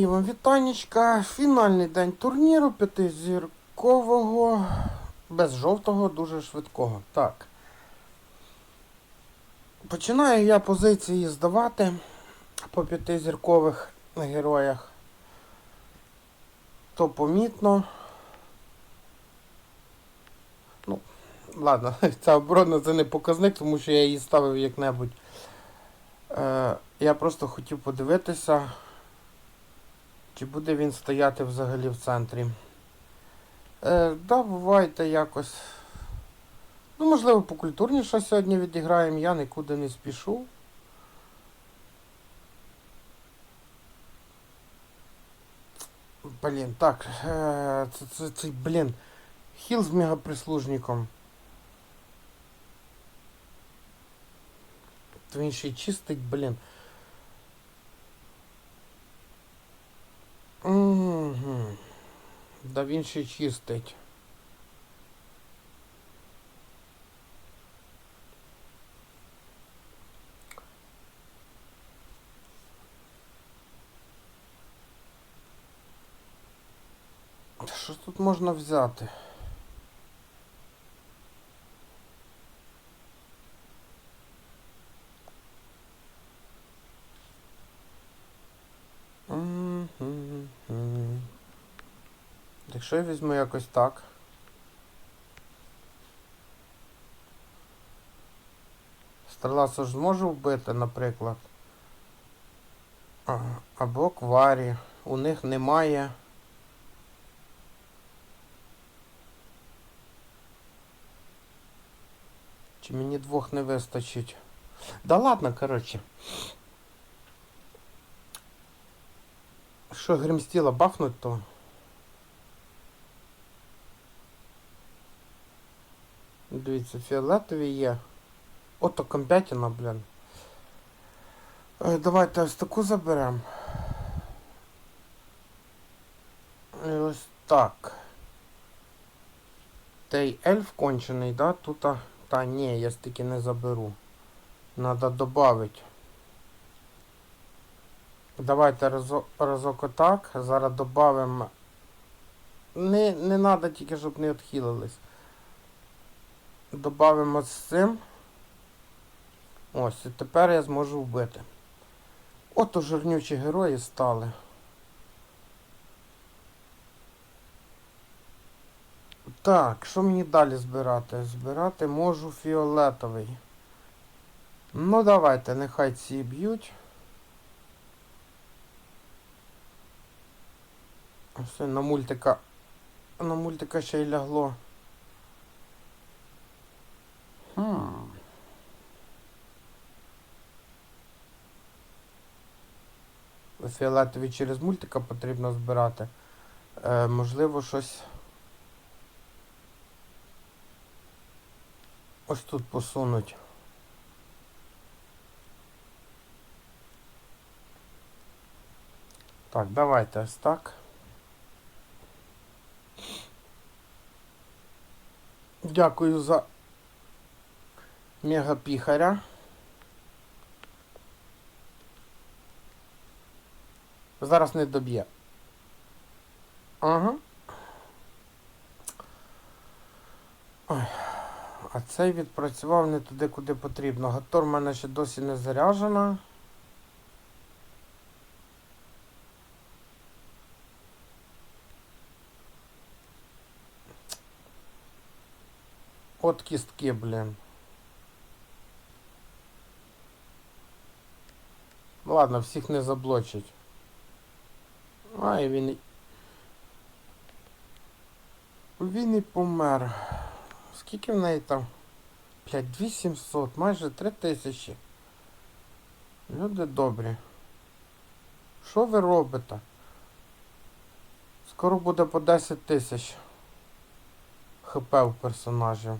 Мої вам вітанечка. Фінальний день турніру п'ятизіркового, без жовтого, дуже швидкого. Так. Починаю я позиції здавати по п'ятизіркових героях. То помітно. Ну, ладно, ця оборона це не показник, тому що я її ставив як-небудь. Е, я просто хотів подивитися. Чи буде він стояти взагалі в центрі? Е, давайте якось. Ну, можливо, покультурніше сьогодні відіграємо, я нікуди не спішу. Блін, так. Е, це, це, це, блін. Хіл з мегаприслужником. Він ще й чистить, блін. Угу. Да він ще чистить. Що тут можна взяти? Якщо візьму якось так. Стреласа ж зможу вбити, наприклад. Або кварі. У них немає. Чи мені двох не вистачить? Да ладно, коротше. Що гримстіла бафнуть, то. Дивіться, фіолетові є. Ото компятіна, блін. Е, Давайте ось таку заберемо. І ось так. Той ельф кончений, да? Тут, та ні, я стільки не заберу. Надо добавить. Давайте разок, разок отак. Зараз додамо. Не, не треба тільки, щоб не відхилились. Добавимо з цим. Ось, і тепер я зможу вбити. Ото жирнючі герої стали. Так, що мені далі збирати? Збирати можу фіолетовий. Ну давайте, нехай ці б'ють. Все, на мультика. На мультика ще й лягло. Фіолетові через мультика потрібно збирати. Е, можливо, щось. Ось тут посунуть. Так, давайте ось так. Дякую за мегапіхаря. Зараз не доб'є. Ага. Ой. А цей відпрацював не туди, куди потрібно. Гатор в мене ще досі не заряджена. От кістки, блін. Ладно, всіх не заблочить. А, і він. Він і помер. Скільки в неї там? 5, 2700, майже 3000. Люди добрі. Що ви робите? Скоро буде по 10 тисяч. ХП у персонажів.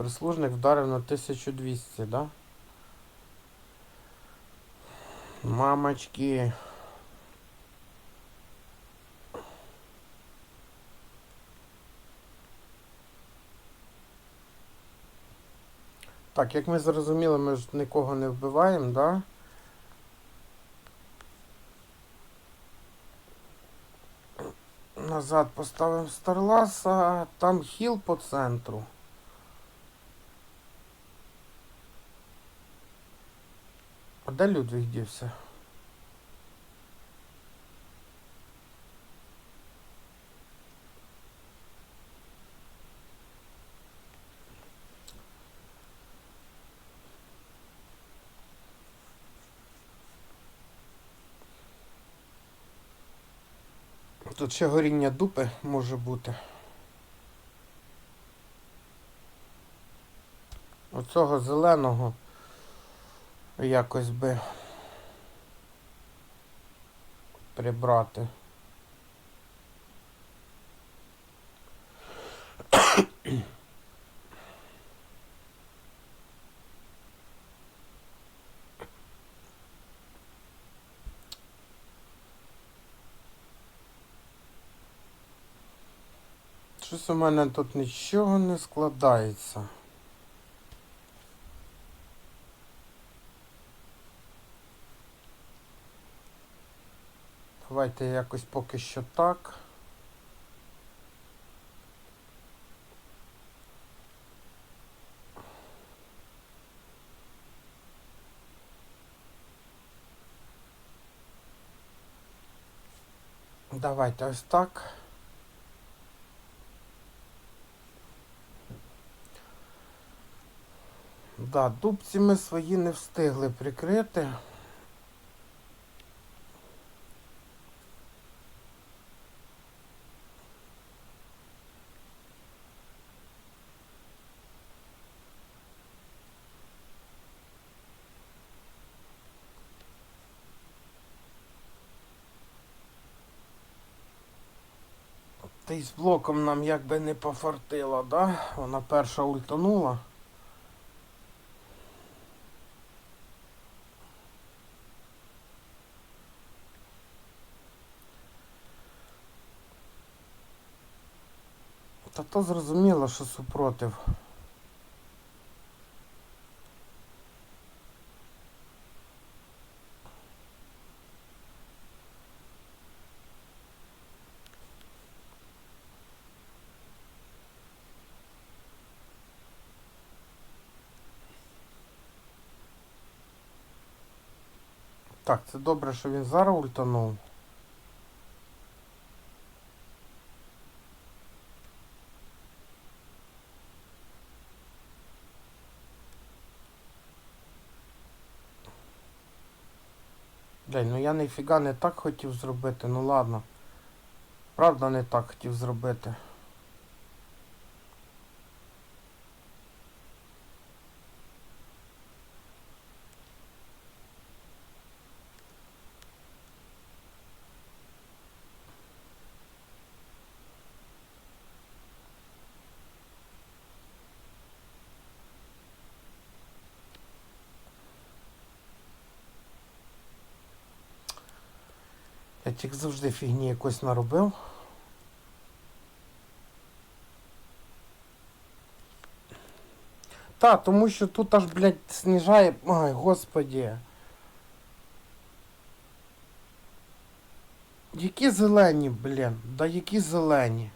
Прислужник вдарив на 1200, да? Мамочки. Так, як ми зрозуміли, ми ж нікого не вбиваємо, да? Назад поставимо Старласа, там хіл по центру. А де Людвіг дівся? Тут ще горіння дупи може бути. Оцього зеленого якось би прибрати. Щось у мене тут нічого не складається. Давайте якось поки що так. Давайте ось так. Да, дубці ми свої не встигли прикрити. Та й з блоком нам якби не пофартило, да? Вона перша ультанула. Та то зрозуміло, що супротив. Так, це добре, що він зараз ультанув. Блін, ну я ніфіга не так хотів зробити, ну ладно. Правда не так хотів зробити. Тільки завжди фігні якось наробив. Та, тому що тут аж, блядь, сніжає. Ай, господі. Які зелені, блін? Да які зелені?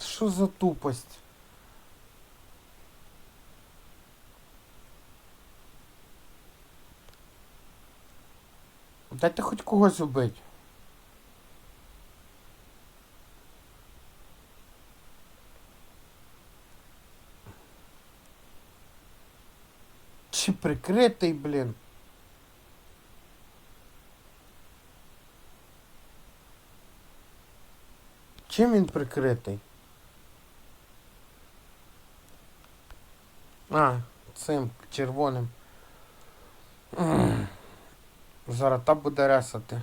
Що за тупость? Дайте хоч когось убить. Чи прикритий, блін? Чим він прикритий? А, цим червоним. Зараз та буде ресати.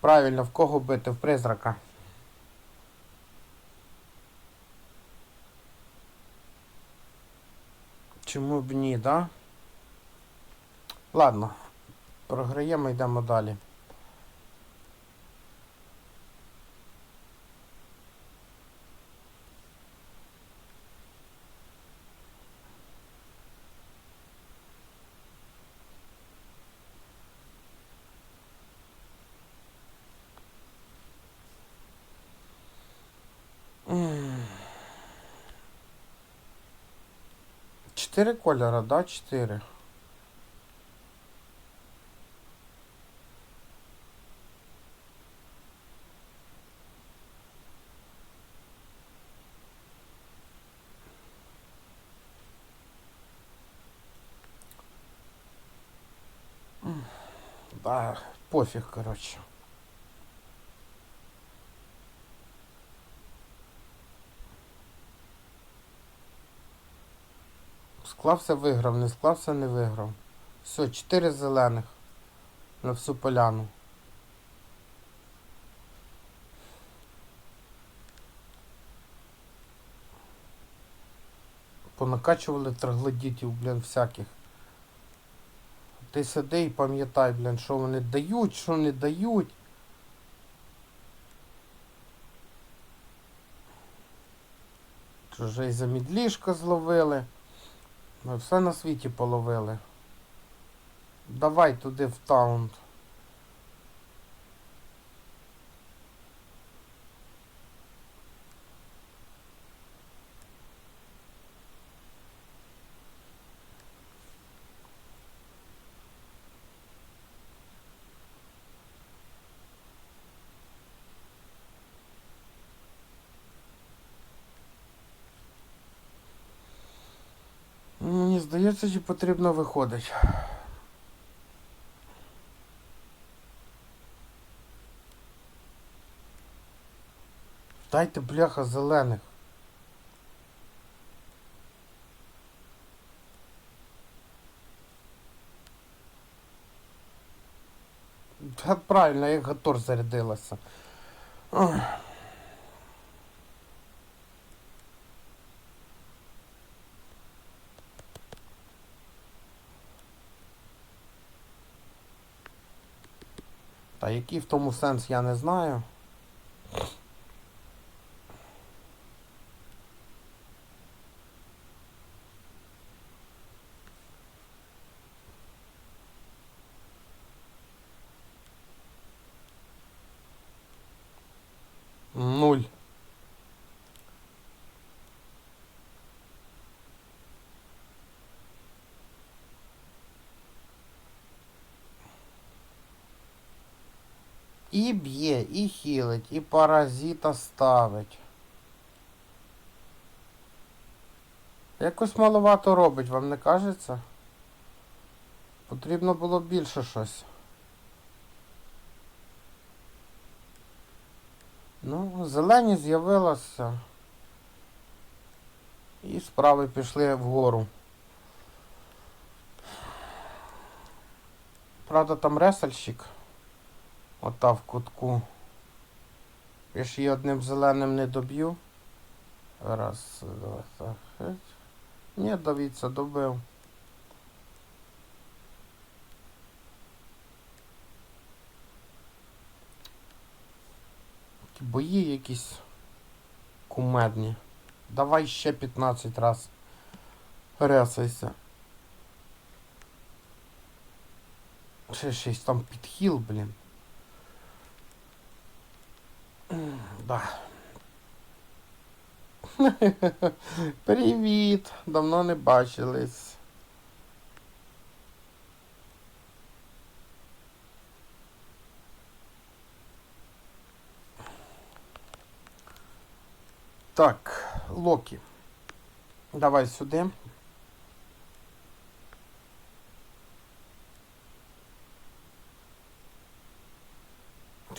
Правильно, в кого бити? В призрака. Чому б ні, да? Ладно. Програємо, йдемо далі. 4 кольора, да, 4. Да, пофиг, короче. Склався, виграв, не склався, не виграв. Все, чотири зелених на всю поляну. Понакачували троглодітів, блін, всяких. Ти сиди і пам'ятай, блін, що вони дають, що не дають. Вже й замідлішка зловили. Ми все на світі половили. Давай туди в таунт. Мені здається, чи потрібно виходить. Дайте бляха зелених. Та правильно, як Гатор зарядилася. Який в тому сенс я не знаю. І б'є, і хілить, і паразита ставить. Якось маловато робить, вам не кажеться? Потрібно було більше щось. Ну, зелені з'явилося. І справи пішли вгору. Правда, там ресельщик. Ота в кутку. Я ж її одним зеленим не доб'ю. Раз, два, так. Ні, дивіться, добив. Такі бої якісь кумедні. Давай ще 15 раз. Рясайся. Ще щось там підхіл, блін. Да. Привіт! Давно не бачились. Так, Локі. Давай сюди.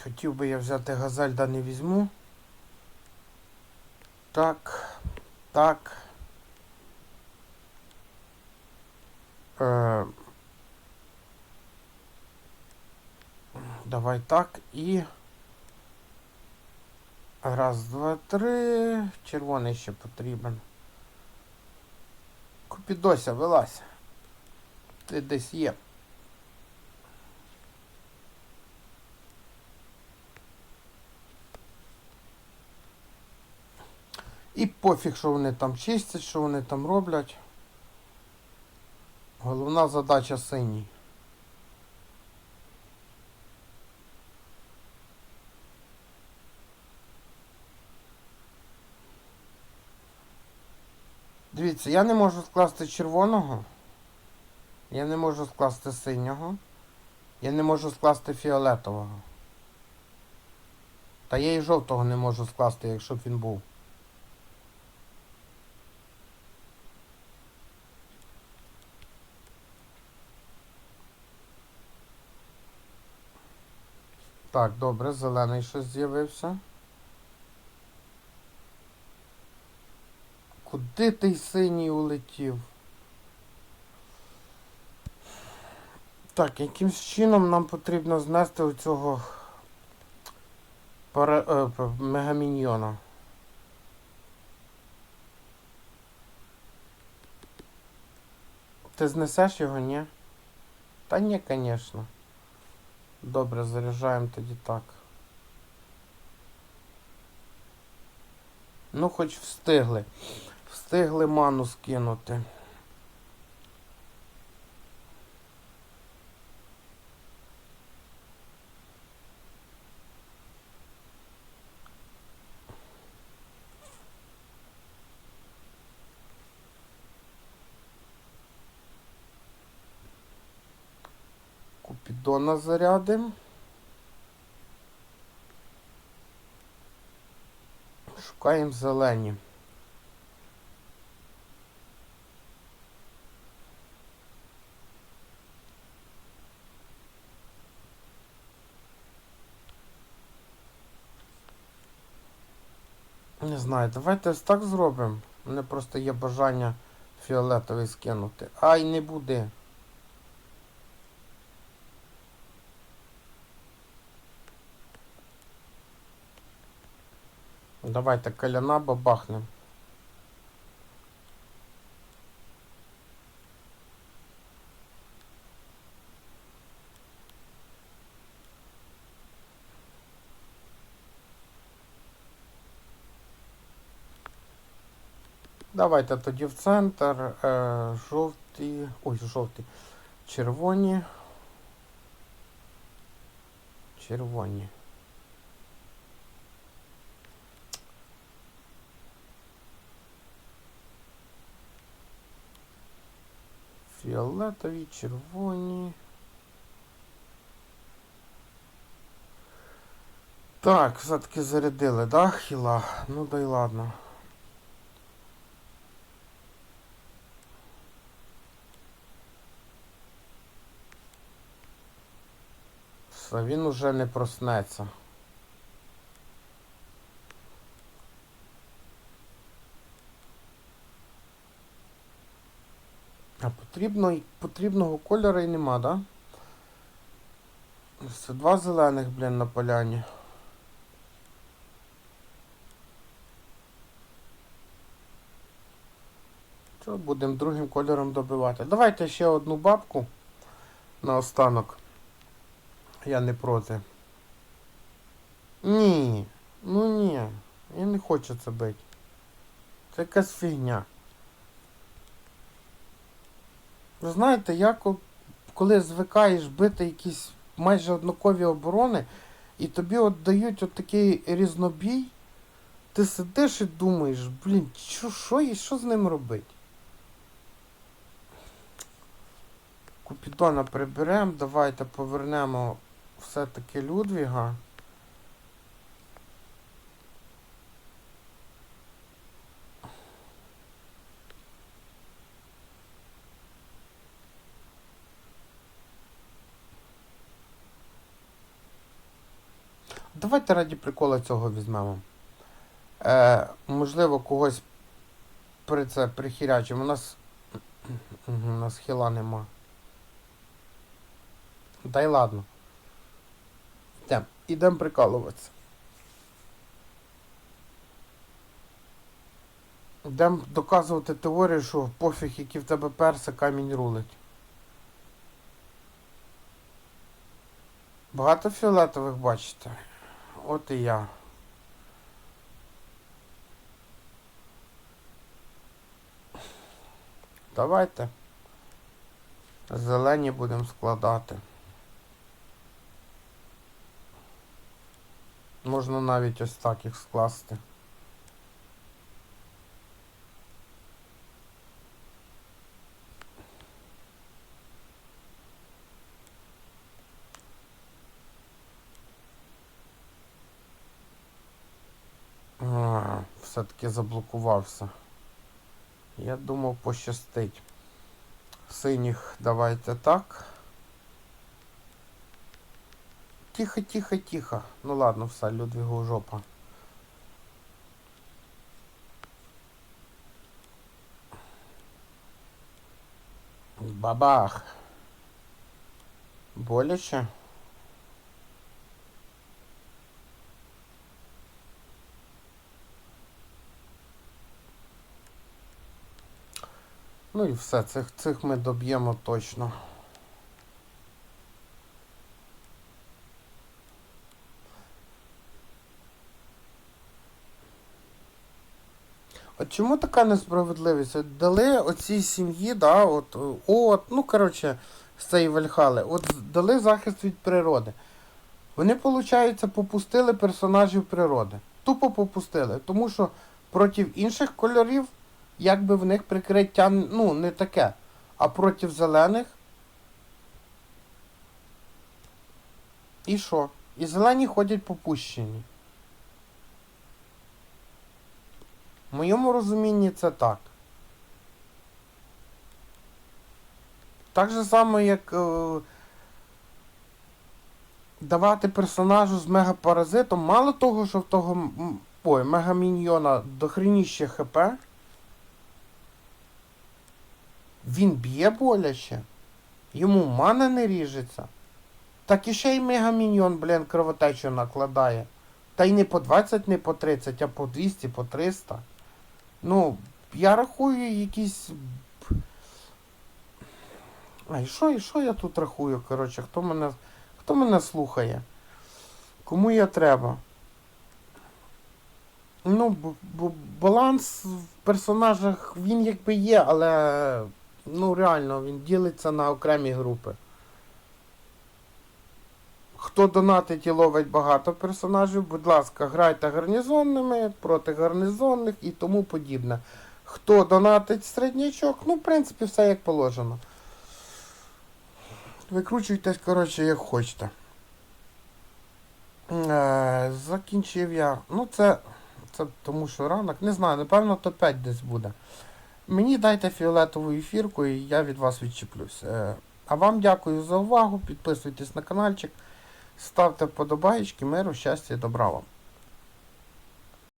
Хотів би я взяти газель, да не візьму. Так. Так. Е, давай так і. Раз, два, три. Червоний ще потрібен. Купідося, вилазь. Ти десь є. І пофіг, що вони там чистять, що вони там роблять. Головна задача синій. Дивіться, я не можу скласти червоного. Я не можу скласти синього. Я не можу скласти фіолетового. Та я і жовтого не можу скласти, якщо б він був. Так, добре, зелений щось з'явився. Куди той синій улетів? Так, якимсь чином нам потрібно знести оцього паре, е, мегаміньйона. Ти знесеш його, ні? Та ні, звісно. Добре, заряджаємо тоді так. Ну, хоч встигли. Встигли ману скинути. Купідона зарядим. Шукаємо зелені. Не знаю, давайте так зробимо. У мене просто є бажання фіолетовий скинути. Ай, не буде. Давайте каляна бабахнем. Давайте тоді в центр. Е, жовті. Ой, жовті. Червоні. Червоні. Фіолетові, червоні. Так, все-таки зарядили, да, хіла? Ну да й ладно. Все, він уже не проснеться. А потрібно, потрібного кольору і нема, да? Це два зелених, блін, на поляні. Що будемо другим кольором добивати? Давайте ще одну бабку на останок. Я не проти. Ні. Ну ні. Я не хочу це бити. Це якась фігня. Ви знаєте, як коли звикаєш бити якісь майже однакові оборони, і тобі от дають от такий різнобій, ти сидиш і думаєш, блін, що, що, і що з ним робити? Купідона приберемо, давайте повернемо все-таки Людвіга. Давайте раді прикола цього візьмемо. Е, можливо, когось при це прихірячимо. У нас. У нас хіла нема. Та й ладно. Йдем. Ідем прикалуватися. Йдемо доказувати теорію, що пофіг, який в тебе перси, камінь рулить. Багато фіолетових бачите? От і я. Давайте. Зелені будемо складати. Можна навіть ось так їх скласти. А, все-таки заблокувався. Я думав пощастить. Синіх давайте так. Тихо, тихо, тихо. Ну ладно, все, Людвігу жопа. Бабах. Боляче? Ну і все, цих, цих ми доб'ємо точно. От чому така несправедливість? От дали оцій сім'ї, да, от, от, ну коротше, з цієї Вальхали, от дали захист від природи. Вони, виходить, попустили персонажів природи. Тупо попустили. Тому що проти інших кольорів, якби в них прикриття ну, не таке. А проти зелених. І що? І зелені ходять попущені. В моєму розумінні це так. Так же само, як е, давати персонажу з мегапаразитом, мало того, що в того ой, мегаміньйона дохреніще ХП. Він б'є боляче. Йому мана не ріжеться. Так і ще й мегаміньйон, блін, кровотечу накладає. Та й не по 20, не по 30, а по 200, по 300. Ну, я рахую якісь. А і що, і що я тут рахую, коротше, хто мене. Хто мене слухає? Кому я треба? Ну, б- б- баланс в персонажах він якби є, але ну реально він ділиться на окремі групи. Хто донатить і ловить багато персонажів, будь ласка, грайте гарнізонними проти гарнізонних і тому подібне. Хто донатить середнячок, ну, в принципі, все як положено. Викручуйтесь, коротше, як хочете. Е, закінчив я. Ну, це, це тому що ранок. Не знаю, напевно, топ-5 десь буде. Мені дайте фіолетову ефірку і я від вас відчіплюсь. Е, а вам дякую за увагу. Підписуйтесь на каналчик. Ставте вподобайки, миру, щастя і добра вам.